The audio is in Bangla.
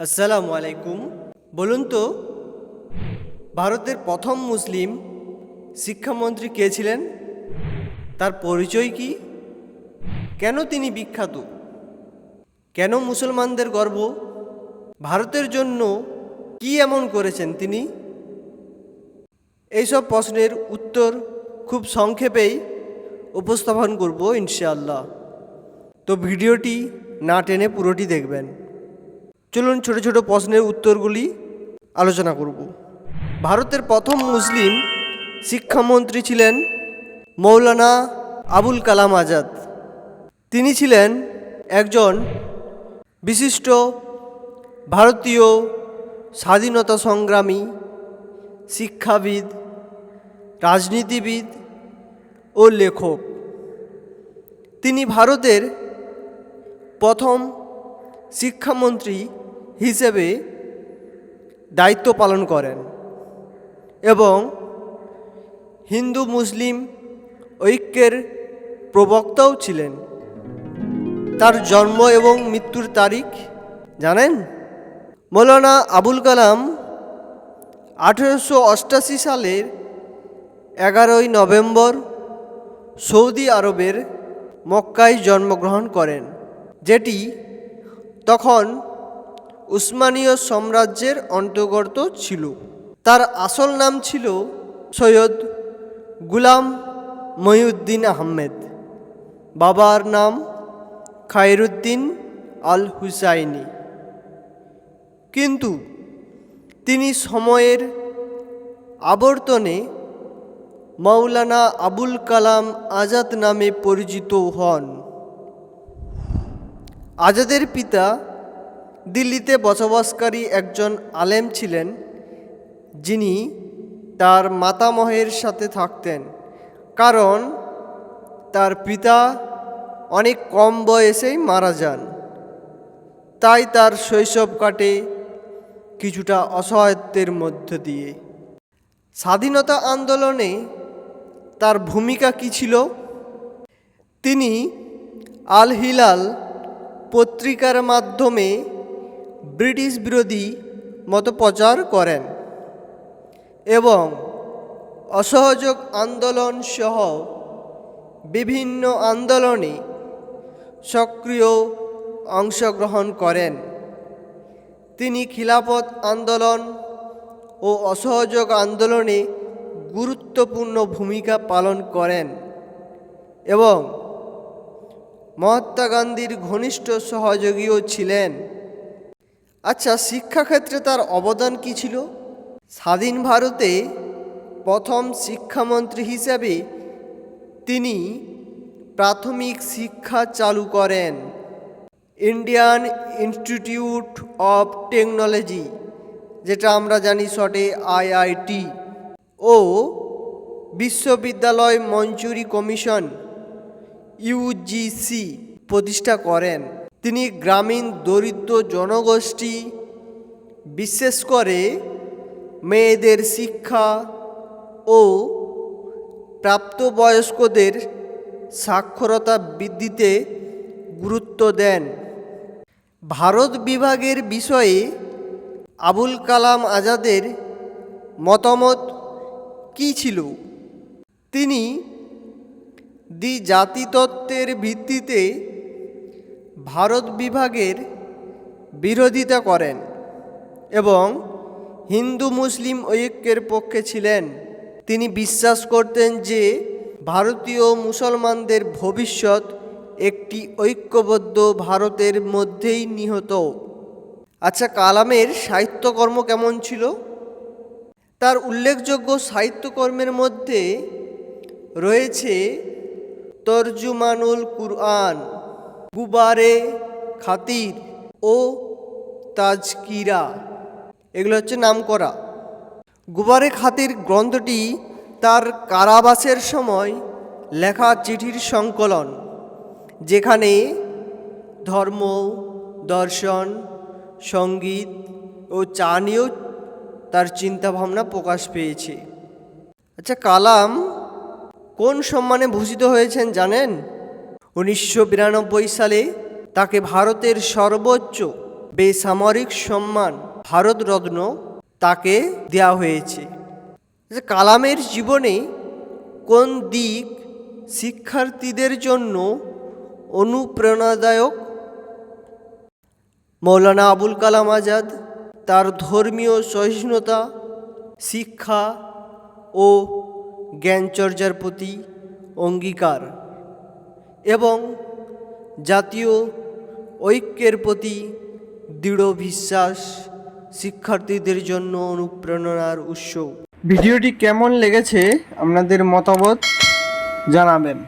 আসসালামু আলাইকুম। বলুন তো, ভারতের প্রথম মুসলিম শিক্ষামন্ত্রী কে ছিলেন? তার পরিচয় কি? কেন তিনি বিখ্যাত? কেন মুসলমানদের গর্ব? ভারতের জন্য কি এমন করেছেন তিনি? এইসব প্রশ্নের উত্তর খুব সংক্ষেপেই উপস্থাপন করব ইনশাআল্লাহ। তো ভিডিওটি না টেনে পুরোটি দেখবেন। চলুন ছোট ছোট প্রশ্নের উত্তরগুলি আলোচনা করব। ভারতের প্রথম মুসলিম শিক্ষামন্ত্রী ছিলেন মৌলানা আবুল কালাম আজাদ। তিনি ছিলেন একজন বিশিষ্ট ভারতীয় স্বাধীনতা সংগ্রামী, শিক্ষাবিদ, রাজনীতিবিদ ও লেখক। তিনি ভারতের প্রথম শিক্ষামন্ত্রী হিসেবে দায়িত্ব পালন করেন এবং হিন্দু মুসলিম ঐক্যের প্রবক্তাও ছিলেন। তার জন্ম এবং মৃত্যুর তারিখ জানেন? মৌলানা আবুল কালাম আঠেরোশো অষ্টাশি সালের এগারোই নভেম্বর সৌদি আরবের মক্কায় জন্মগ্রহণ করেন, যেটি তখন উসমানীয় সাম্রাজ্যের অন্তর্গত ছিল। তার আসল নাম ছিল সৈয়দ গুলাম মহিউদ্দিন আহমেদ। বাবার নাম খায়রুদ্দিন আল হুসাইনি কিন্তু তিনি সময়ের আবর্তনে মৌলানা আবুল কালাম আজাদ নামে পরিচিত হন। আজাদের পিতা দিল্লিতে বসবাসকারী একজন আলেম ছিলেন, যিনি তার মাতামহের সাথে থাকতেন। কারণ তার পিতা অনেক কম বয়সেই মারা যান। তাই তার শৈশব কাটে কিছুটা অসহায়ত্বের মধ্য দিয়ে। স্বাধীনতা আন্দোলনে তার ভূমিকা কী ছিল? তিনি আল হিলাল পত্রিকার মাধ্যমে ব্রিটিশ বিরোধী মত প্রচার করেন এবং অসহযোগ আন্দোলন সহ বিভিন্ন আন্দোলনে সক্রিয় অংশগ্রহণ করেন। তিনি খিলাফত আন্দোলন ও অসহযোগ আন্দোলনে গুরুত্বপূর্ণ ভূমিকা পালন করেন এবং মহাত্মা গান্ধীর ঘনিষ্ঠ সহযোগীও ছিলেন। আচ্ছা শিক্ষাক্ষেত্রে তার অবদান কী ছিল? স্বাধীন ভারতে প্রথম শিক্ষামন্ত্রী হিসাবে তিনি প্রাথমিক শিক্ষা চালু করেন। ইন্ডিয়ান ইনস্টিটিউট অফ টেকনোলজি, যেটা আমরা জানি শর্টে আইআইটি ও বিশ্ববিদ্যালয় মঞ্জুরি কমিশন। ইউজিসি প্রতিষ্ঠা করেন। তিনি গ্রামীণ দরিদ্র জনগোষ্ঠী, বিশেষ করে মেয়েদের শিক্ষা ও প্রাপ্তবয়স্কদের সাক্ষরতা বৃদ্ধিতে গুরুত্ব দেন। ভারত বিভাগের বিষয়ে আবুল কালাম আজাদের মতামত কী ছিল? তিনি দ্বি জাতিতত্ত্বের ভিত্তিতে ভারত বিভাগের বিরোধিতা করেন এবং হিন্দু মুসলিম ঐক্যের পক্ষে ছিলেন। তিনি বিশ্বাস করতেন যে ভারতীয় মুসলমানদের ভবিষ্যৎ একটি ঐক্যবদ্ধ ভারতের মধ্যেই নিহত। আচ্ছা কালামের সাহিত্যকর্ম কেমন ছিল? তার উল্লেখযোগ্য সাহিত্যকর্মের মধ্যে রয়েছে তর্জুমানুল কুরআন, গুবারে খাতির ও তাজকিরা। এগুলো হচ্ছে নাম করা গুবারে খাতির গ্রন্থটি তার কারাবাসের সময় লেখা চিঠির সংকলন, যেখানে ধর্ম, দর্শন, সংগীত ও চা নিয়েও তার চিন্তাভাবনা প্রকাশ পেয়েছে। আচ্ছা কালাম কোন সম্মানে ভূষিত হয়েছেন জানেন? উনিশশো বিরানব্বই সালে তাকে ভারতের সর্বোচ্চ বেসামরিক সম্মান ভারতরত্ন তাকে দেওয়া হয়েছে। কালামের জীবনে কোন দিক শিক্ষার্থীদের জন্য অনুপ্রেরণাদায়ক? মৌলানা আবুল কালাম আজাদ তার ধর্মীয় সহিষ্ণুতা, শিক্ষা ও জ্ঞানচর্চার প্রতি অঙ্গীকার এবং জাতীয় ঐক্যের প্রতি দৃঢ় বিশ্বাস শিক্ষার্থীদের জন্য অনুপ্রেরণার উৎস। ভিডিওটি কেমন লেগেছে, আপনাদের মতামত জানাবেন।